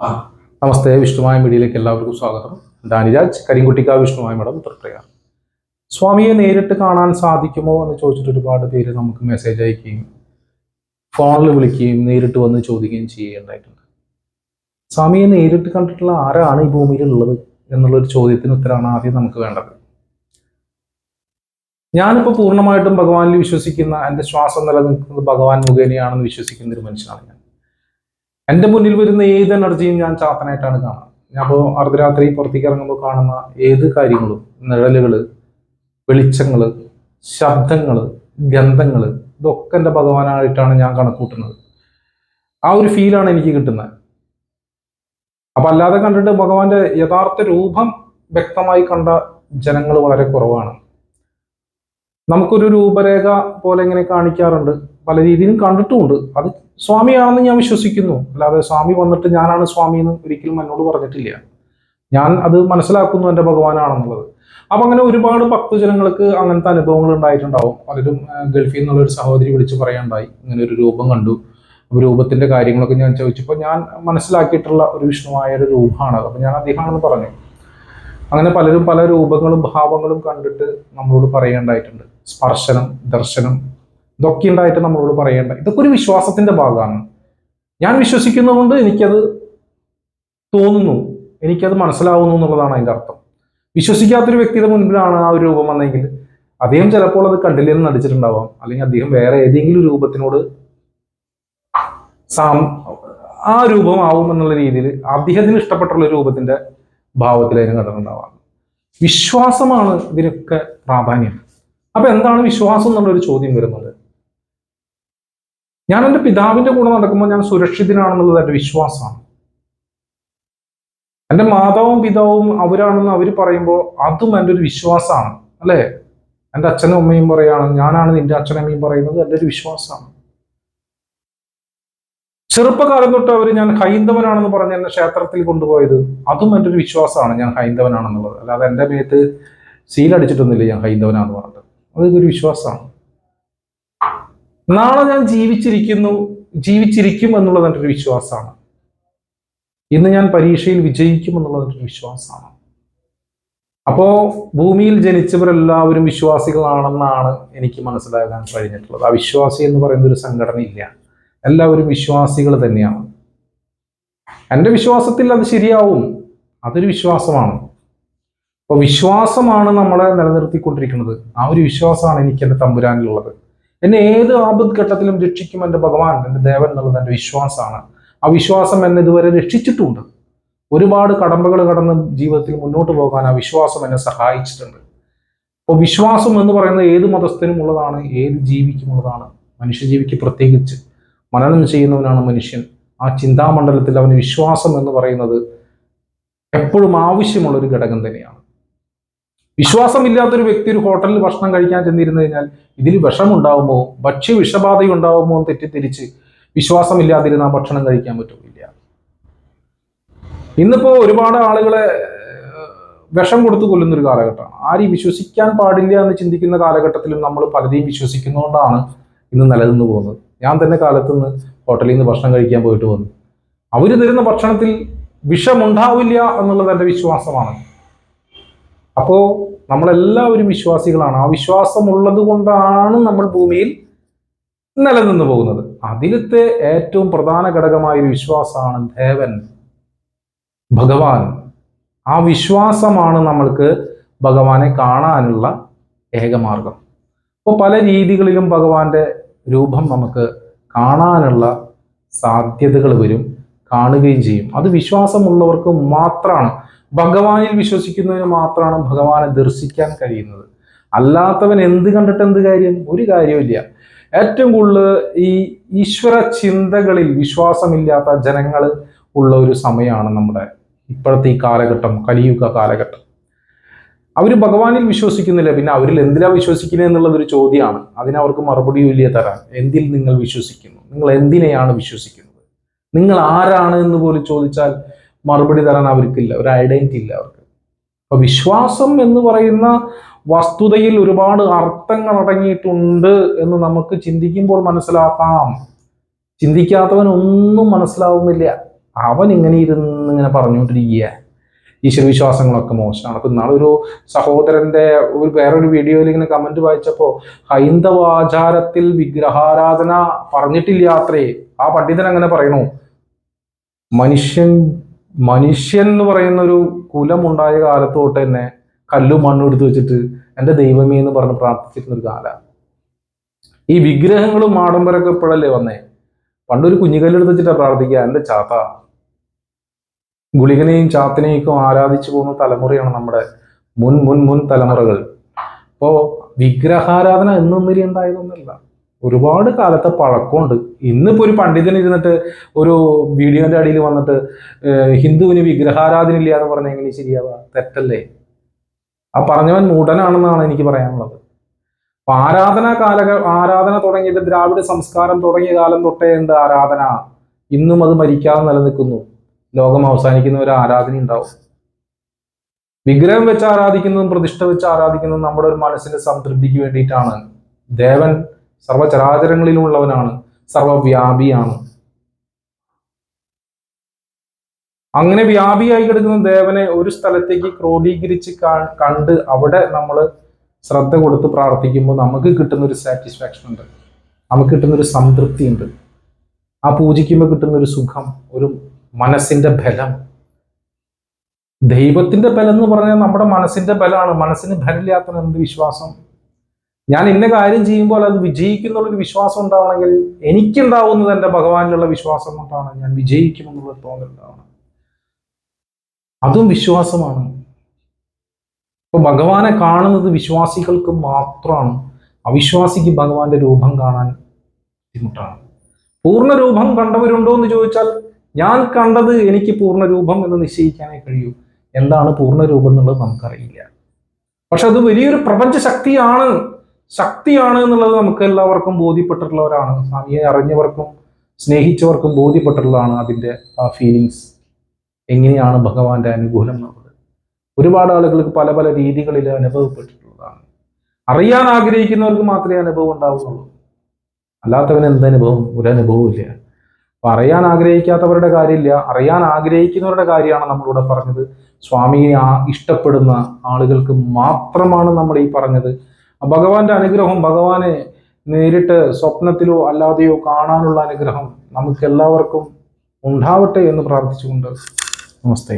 നമസ്തേ വിഷ്ണുമായ മീഡിയയിലേക്ക് എല്ലാവർക്കും സ്വാഗതം. ദാനിരാജ് കരിങ്കുട്ടിക്ക വിഷ്ണുമായ മഠം തൃപ്രയ സ്വാമിയെ നേരിട്ട് കാണാൻ സാധിക്കുമോ എന്ന് ചോദിച്ചിട്ട് ഒരുപാട് പേര് നമുക്ക് മെസ്സേജ് അയക്കുകയും ഫോണിൽ വിളിക്കുകയും നേരിട്ട് വന്ന് ചോദിക്കുകയും ചെയ്യേണ്ടതായിട്ടുണ്ട് സ്വാമിയെ നേരിട്ട് കണ്ടിട്ടുള്ള ആരാണ് ഈ ഭൂമിയിലുള്ളത് എന്നുള്ളൊരു ചോദ്യത്തിന് ഉത്തരമാണ് ആദ്യം നമുക്ക് വേണ്ടത്. ഞാനിപ്പോൾ പൂർണമായിട്ടും ഭഗവാനിൽ വിശ്വസിക്കുന്ന എന്റെ ശ്വാസം നിലനിൽക്കുന്നത് ഭഗവാൻ മുഖേനയാണെന്ന് വിശ്വസിക്കുന്ന ഒരു മനുഷ്യനാണ് ഞാൻ. എന്റെ മുന്നിൽ വരുന്ന ഏത് എനർജിയും ഞാൻ ചാത്തനായിട്ടാണ് കാണുന്നത്. ഞാൻ ഇപ്പോൾ അർദ്ധരാത്രി പുറത്തേക്ക് ഇറങ്ങുമ്പോൾ കാണുന്ന ഏത് കാര്യങ്ങളും നിഴലുകൾ വെളിച്ചങ്ങൾ ശബ്ദങ്ങൾ ഗന്ധങ്ങൾ ഇതൊക്കെ എന്റെ ഭഗവാനായിട്ടാണ് ഞാൻ കണക്കൂട്ടുന്നത്. ആ ഒരു ഫീലാണ് എനിക്ക് കിട്ടുന്നത്. അപ്പം അല്ലാതെ കണ്ടിട്ട് ഭഗവാന്റെ യഥാർത്ഥ രൂപം വ്യക്തമായി കണ്ട ജനങ്ങൾ വളരെ കുറവാണ്. നമുക്കൊരു രൂപരേഖ പോലെ ഇങ്ങനെ കാണിക്കാറുണ്ട്. പല രീതിയിലും കണ്ടിട്ടുമുണ്ട്. അത് സ്വാമിയാണെന്ന് ഞാൻ വിശ്വസിക്കുന്നു. അല്ലാതെ സ്വാമി വന്നിട്ട് ഞാനാണ് സ്വാമി എന്ന് ഒരിക്കലും എന്നോട് പറഞ്ഞിട്ടില്ല. ഞാൻ അത് മനസ്സിലാക്കുന്നു എന്റെ ഭഗവാനാണെന്നുള്ളത്. അപ്പം അങ്ങനെ ഒരുപാട് ഭക്തജനങ്ങൾക്ക് അങ്ങനത്തെ അനുഭവങ്ങൾ ഉണ്ടായിട്ടുണ്ടാവും. പലരും ഗൾഫിൽ നിന്നുള്ള ഒരു സഹോദരി വിളിച്ച് പറയാണ്ടായി ഇങ്ങനെ ഒരു രൂപം കണ്ടു. അപ്പൊ രൂപത്തിന്റെ കാര്യങ്ങളൊക്കെ ഞാൻ ചോദിച്ചപ്പോൾ ഞാൻ മനസ്സിലാക്കിയിട്ടുള്ള ഒരു വിഷ്ണുവായ ഒരു രൂപമാണ്. അപ്പോൾ ഞാൻ അദ്ദേഹമാണെന്ന് പറഞ്ഞു. അങ്ങനെ പലരും പല രൂപങ്ങളും ഭാവങ്ങളും കണ്ടിട്ട് നമ്മളോട് പറയേണ്ടായിട്ടുണ്ട് സ്പർശനം ദർശനം ഇതൊക്കെ ഉണ്ടായിട്ട് നമ്മളോട് പറയേണ്ട. ഇതൊക്കെ ഒരു വിശ്വാസത്തിന്റെ ഭാഗമാണ്. ഞാൻ വിശ്വസിക്കുന്നതുകൊണ്ട് എനിക്കത് തോന്നുന്നു. എനിക്കത് മനസ്സിലാവുന്നു എന്നുള്ളതാണ് അതിന്റെ അർത്ഥം. വിശ്വസിക്കാത്തൊരു വ്യക്തിയുടെ മുൻപിലാണ് ആ ഒരു രൂപം വന്നെങ്കിൽ അദ്ദേഹം ചിലപ്പോൾ അത് കണ്ടില്ലെന്ന് നടിച്ചിട്ടുണ്ടാവാം. അല്ലെങ്കിൽ അദ്ദേഹം വേറെ ഏതെങ്കിലും രൂപത്തിനോട് സാം ആ ആവും എന്നുള്ള രീതിയിൽ അദ്ദേഹത്തിന് ഇഷ്ടപ്പെട്ടുള്ള രൂപത്തിന്റെ ഭാവത്തിൽ അതിന് കണ്ടിട്ടുണ്ടാവാം വിശ്വാസമാണ് ഇതിനൊക്കെ പ്രാധാന്യം. അപ്പൊ എന്താണ് വിശ്വാസം എന്നുള്ളൊരു ചോദ്യം വരുന്നത്? ഞാൻ എന്റെ പിതാവിന്റെ കൂടെ നടക്കുമ്പോൾ ഞാൻ സുരക്ഷിതനാണെന്നുള്ളത് എന്റെ വിശ്വാസമാണ്. എന്റെ മാതാവും പിതാവും അവരാണെന്ന് അവർ പറയുമ്പോൾ അതും എന്റെ ഒരു വിശ്വാസമാണ് അല്ലേ? എന്റെ അച്ഛനും അമ്മയും പറയാണ് ഞാനാണ് നിന്റെ അച്ഛനും അമ്മയും പറയുന്നത് എന്റെ ഒരു വിശ്വാസമാണ്. ചെറുപ്പകാലം തൊട്ട് അവർ ഞാൻ ഹൈന്ദവനാണെന്ന് പറഞ്ഞ് എന്നെ ക്ഷേത്രത്തിൽ കൊണ്ടുപോയത് അതും എന്റെ ഒരു വിശ്വാസമാണ് ഞാൻ ഹൈന്ദവനാണെന്നുള്ളത്. അല്ലാതെ എന്റെ മേത്ത് സീലടിച്ചിട്ടൊന്നുമില്ല ഞാൻ ഹൈന്ദവനാണെന്ന് പറഞ്ഞത് അതൊരു വിശ്വാസമാണ്. നാളെ ഞാൻ ജീവിച്ചിരിക്കുന്നു ജീവിച്ചിരിക്കും എന്നുള്ളത് എന്റെ ഒരു വിശ്വാസമാണ്. ഇന്ന് ഞാൻ പരീക്ഷയിൽ വിജയിക്കും എന്നുള്ളത് എന്റെ ഒരു വിശ്വാസമാണ്. അപ്പോ ഭൂമിയിൽ ജനിച്ചവരെല്ലാവരും വിശ്വാസികളാണെന്നാണ് എനിക്ക് മനസ്സിലാക്കാൻ കഴിഞ്ഞിട്ടുള്ളത്. ആ വിശ്വാസി എന്ന് പറയുന്ന ഒരു സംഘടന ഇല്ല എല്ലാവരും വിശ്വാസികൾ തന്നെയാണ്. എന്റെ വിശ്വാസത്തിൽ അത് ശരിയാവും. അതൊരു വിശ്വാസമാണ്. അപ്പോൾ വിശ്വാസമാണ് നമ്മളെ നിലനിർത്തിക്കൊണ്ടിരിക്കുന്നത്. ആ ഒരു വിശ്വാസമാണ് എനിക്ക് എന്റെ തമ്പുരാനിലുള്ളത്. എന്നെ ഏത് ആപത് ഘട്ടത്തിലും രക്ഷിക്കും എന്റെ ഭഗവാൻ എന്റെ ദേവൻ എന്നുള്ളത് എന്റെ വിശ്വാസമാണ്. ആ വിശ്വാസം എന്നെ ഇതുവരെ രക്ഷിച്ചിട്ടുണ്ട്. ഒരുപാട് കടമ്പകൾ കടന്ന് ജീവിതത്തിൽ മുന്നോട്ട് പോകാൻ ആ വിശ്വാസം എന്നെ സഹായിച്ചിട്ടുണ്ട്. അപ്പോൾ വിശ്വാസം എന്ന് പറയുന്നത് ഏത് മതസ്ഥനും ഉള്ളതാണ് ഏത് ജീവിക്കും ഉള്ളതാണ് മനുഷ്യജീവിക്ക് പ്രത്യേകിച്ച് മനനം ചെയ്യുന്നവനാണ് മനുഷ്യൻ. ആ ചിന്താമണ്ഡലത്തിൽ അവന് വിശ്വാസം എന്ന് പറയുന്നത് എപ്പോഴും ആവശ്യമുള്ള ഒരു ഘടകം തന്നെയാണ്. വിശ്വാസമില്ലാത്തൊരു വ്യക്തി ഒരു ഹോട്ടലിൽ ഭക്ഷണം കഴിക്കാൻ ചെന്നിരുന്നു കഴിഞ്ഞാൽ ഇതിൽ വിഷമുണ്ടാവുമോ? ഭക്ഷ്യ വിഷബാധ ഉണ്ടാവുമോ എന്ന് തെറ്റിദ്ധരിച്ച് വിശ്വാസമില്ലാതിരുന്ന ആ ഭക്ഷണം കഴിക്കാൻ പറ്റില്ല. ഇന്നിപ്പോ ഒരുപാട് ആളുകളെ വിഷം കൊടുത്തു കൊല്ലുന്ന ഒരു കാലഘട്ടമാണ്. ആരെയും വിശ്വസിക്കാൻ പാടില്ല എന്ന് ചിന്തിക്കുന്ന കാലഘട്ടത്തിലും നമ്മൾ പലരെയും വിശ്വസിക്കുന്നതുകൊണ്ടാണ് ഇന്ന് നിലനിന്ന് പോകുന്നത്. ഞാൻ തന്നെ കാലത്ത് നിന്ന് ഹോട്ടലിൽ നിന്ന് ഭക്ഷണം കഴിക്കാൻ പോയിട്ട് വന്നു. അവർ തരുന്ന ഭക്ഷണത്തിൽ വിഷമുണ്ടാവില്ല എന്നുള്ളത് എന്റെ വിശ്വാസമാണ്. അപ്പോൾ നമ്മളെല്ലാവരും വിശ്വാസികളാണ്. ആ വിശ്വാസമുള്ളത് കൊണ്ടാണ് നമ്മൾ ഭൂമിയിൽ നിലനിന്ന് പോകുന്നത്. അതിലത്തെ ഏറ്റവും പ്രധാന ഘടകമായ ഒരു വിശ്വാസമാണ് ദേവൻ ഭഗവാൻ. ആ വിശ്വാസമാണ് നമ്മൾക്ക് ഭഗവാനെ കാണാനുള്ള ഏകമാർഗം അപ്പോൾ പല രീതികളിലും ഭഗവാന്റെ രൂപം നമുക്ക് കാണാനുള്ള സാധ്യതകൾ വരും കാണുകയും ചെയ്യും. അത് വിശ്വാസമുള്ളവർക്ക് മാത്രമാണ്. ഭഗവാനിൽ വിശ്വസിക്കുന്നതിന് മാത്രമാണ് ഭഗവാനെ ദർശിക്കാൻ കഴിയുന്നത്. അല്ലാത്തവൻ എന്ത് കണ്ടിട്ട് എന്ത് കാര്യം? ഒരു കാര്യമില്ല ഏറ്റവും കൂടുതൽ ഈ ഈശ്വര ചിന്തകളിൽ വിശ്വാസമില്ലാത്ത ജനങ്ങൾ ഉള്ള ഒരു സമയമാണ് നമ്മുടെ ഇപ്പോഴത്തെ ഈ കാലഘട്ടം കലിയുഗ കാലഘട്ടം. അവർ ഭഗവാനിൽ വിശ്വസിക്കുന്നില്ല. പിന്നെ അവരിൽ എന്തിനാ വിശ്വസിക്കുന്നത് എന്നുള്ളതൊരു ചോദ്യമാണ്. അതിനവർക്ക് മറുപടിയും ഇല്ല തരാൻ. എന്തിൽ നിങ്ങൾ വിശ്വസിക്കുന്നു? നിങ്ങൾ എന്തിനെയാണ് വിശ്വസിക്കുന്നത്? നിങ്ങൾ ആരാണ് എന്ന് പോലും ചോദിച്ചാൽ മറുപടി തരാൻ അവർക്കില്ല ഒരു ഐഡന്റിറ്റി ഇല്ല അവർക്ക്. അപ്പൊ വിശ്വാസം എന്ന് പറയുന്ന വസ്തുതയിൽ ഒരുപാട് അർത്ഥങ്ങൾ അടങ്ങിയിട്ടുണ്ട് എന്ന് നമുക്ക് ചിന്തിക്കുമ്പോൾ മനസ്സിലാക്കാം. ചിന്തിക്കാത്തവൻ ഒന്നും മനസ്സിലാവുന്നില്ല. അവൻ ഇങ്ങനെ ഇരുന്ന് ഇങ്ങനെ പറഞ്ഞുകൊണ്ടിരിക്കുക ഈശ്വരവിശ്വാസങ്ങളൊക്കെ മോശമാണ്. അപ്പൊ ഇന്നാളെ ഒരു സഹോദരന്റെ ഒരു വേറൊരു വീഡിയോയിൽ ഇങ്ങനെ കമന്റ് വായിച്ചപ്പോ ഹൈന്ദവ ആചാരത്തിൽ പറഞ്ഞിട്ടില്ല പറഞ്ഞിട്ടില്ലാത്രേ ആ പണ്ഡിതൻ അങ്ങനെ പറയണു. മനുഷ്യൻ മനുഷ്യൻ എന്ന് പറയുന്ന ഒരു കുലമുണ്ടായ കാലത്ത് തൊട്ട് തന്നെ കല്ലും മണ്ണു എടുത്തു വെച്ചിട്ട് എന്റെ ദൈവമേ എന്ന് പറഞ്ഞ് പ്രാർത്ഥിച്ചിരുന്ന ഒരു കാല. ഈ വിഗ്രഹങ്ങളും ആഡംബരമൊക്കെ ഇപ്പോഴല്ലേ വന്നേ? പണ്ടൊരു കുഞ്ഞുകല്ലെടുത്ത് വെച്ചിട്ടാ പ്രാർത്ഥിക്കുക. എന്റെ ചാത്ത. ഗുളികനെയും ചാത്തിനെയും ആരാധിച്ചു പോകുന്ന തലമുറയാണ് നമ്മുടെ മുൻ മുൻ മുൻ തലമുറകൾ. അപ്പോ വിഗ്രഹാരാധന എന്നൊന്നിരി ഉണ്ടായതൊന്നുമല്ല. ഒരുപാട് കാലത്തെ പഴക്കമുണ്ട്. ഇന്നിപ്പോ ഒരു പണ്ഡിതൻ ഇരുന്നിട്ട് ഒരു വീഡിയോന്റെ അടിയിൽ വന്നിട്ട് ഹിന്ദുവിന് വിഗ്രഹാരാധന ഇല്ല എന്ന് പറഞ്ഞാൽ എങ്ങനെ ശരിയാവുക തെറ്റല്ലേ? ആ പറഞ്ഞവൻ മൂടനാണെന്നാണ് എനിക്ക് പറയാനുള്ളത്. അപ്പൊ ആരാധന കാല ആരാധന തുടങ്ങിയത് ദ്രാവിഡ സംസ്കാരം തുടങ്ങിയ കാലം തൊട്ടേ ഉണ്ട് ആരാധന? ഇന്നും അത് മരിക്കാതെ നിലനിൽക്കുന്നു. ലോകം അവസാനിക്കുന്ന ഒരു ആരാധന ഉണ്ടാവും. വിഗ്രഹം വെച്ച് ആരാധിക്കുന്നതും പ്രതിഷ്ഠ വെച്ച് ആരാധിക്കുന്നതും നമ്മുടെ ഒരു മനസ്സിന്റെ സംതൃപ്തിക്ക് വേണ്ടിയിട്ടാണ്. ദേവൻ സർവചരാചരങ്ങളിലുള്ളവനാണ് സർവവ്യാപിയാണ്. അങ്ങനെ വ്യാപിയായി കിടക്കുന്ന ദേവനെ ഒരു സ്ഥലത്തേക്ക് ക്രോഡീകരിച്ച് കണ്ട് അവിടെ നമ്മൾ ശ്രദ്ധ കൊടുത്ത് പ്രാർത്ഥിക്കുമ്പോൾ നമുക്ക് കിട്ടുന്ന ഒരു സാറ്റിസ്ഫാക്ഷൻ ഉണ്ട്. നമുക്ക് കിട്ടുന്ന ഒരു സംതൃപ്തി ഉണ്ട്. ആ പൂജിക്കുമ്പോൾ കിട്ടുന്ന ഒരു സുഖം ഒരു മനസ്സിന്റെ ബലം. ദൈവത്തിന്റെ ബലം എന്ന് പറഞ്ഞാൽ നമ്മുടെ മനസ്സിന്റെ ബലമാണ്. മനസ്സിന് ബലമില്ലാത്ത എന്ത് വിശ്വാസം? ഞാൻ ഇന്ന കാര്യം ചെയ്യുമ്പോൾ അത് വിജയിക്കുന്നുള്ളൊരു വിശ്വാസം ഉണ്ടാവണമെങ്കിൽ എനിക്കുണ്ടാവുന്നത് എന്റെ ഭഗവാനിലുള്ള വിശ്വാസം കൊണ്ടാണ് ഞാൻ വിജയിക്കുമെന്നുള്ള തോന്നൽ ഉണ്ടാവണം. അതും വിശ്വാസമാണ്. ഇപ്പൊ ഭഗവാനെ കാണുന്നത് വിശ്വാസികൾക്ക് മാത്രമാണ്. അവിശ്വാസിക്ക് ഭഗവാന്റെ രൂപം കാണാൻ ബുദ്ധിമുട്ടാണ്. പൂർണ രൂപം കണ്ടവരുണ്ടോ എന്ന് ചോദിച്ചാൽ ഞാൻ കണ്ടത് എനിക്ക് പൂർണ രൂപം എന്ന് നിശ്ചയിക്കാനേ കഴിയൂ. എന്താണ് പൂർണ രൂപം എന്നുള്ളത് നമുക്കറിയില്ല. പക്ഷെ അത് വലിയൊരു പ്രപഞ്ച ശക്തിയാണ് ശക്തിയാണ് എന്നുള്ളത് നമുക്ക് എല്ലാവർക്കും ബോധ്യപ്പെട്ടിട്ടുള്ളവരാണ് സ്വാമിയെ അറിഞ്ഞവർക്കും സ്നേഹിച്ചവർക്കും ബോധ്യപ്പെട്ടിട്ടുള്ളതാണ് അതിന്റെ ആ ഫീലിങ്സ് എങ്ങനെയാണ് ഭഗവാന്റെ അനുകൂലം എന്നുള്ളത്. ഒരുപാട് ആളുകൾക്ക് പല പല രീതികളിൽ അനുഭവപ്പെട്ടിട്ടുള്ളതാണ്. അറിയാൻ ആഗ്രഹിക്കുന്നവർക്ക് മാത്രമേ അനുഭവം ഉണ്ടാവുന്നുള്ളൂ അല്ലാത്തവന് എന്തനുഭവം? ഒരു അനുഭവം ഇല്ല. അപ്പൊ അറിയാൻ ആഗ്രഹിക്കാത്തവരുടെ കാര്യമില്ല. അറിയാൻ ആഗ്രഹിക്കുന്നവരുടെ കാര്യമാണ് നമ്മളിവിടെ പറഞ്ഞത്. സ്വാമിയെ ഇഷ്ടപ്പെടുന്ന ആളുകൾക്ക് മാത്രമാണ് നമ്മൾ ഈ പറഞ്ഞത്. ഭഗവാന്റെ അനുഗ്രഹം ഭഗവാനെ നേരിട്ട് സ്വപ്നത്തിലോ അല്ലാതെയോ കാണാനുള്ള അനുഗ്രഹം നമുക്ക് എല്ലാവർക്കും ഉണ്ടാവട്ടെ എന്ന് പ്രാർത്ഥിച്ചുകൊണ്ട് നമസ്തേ.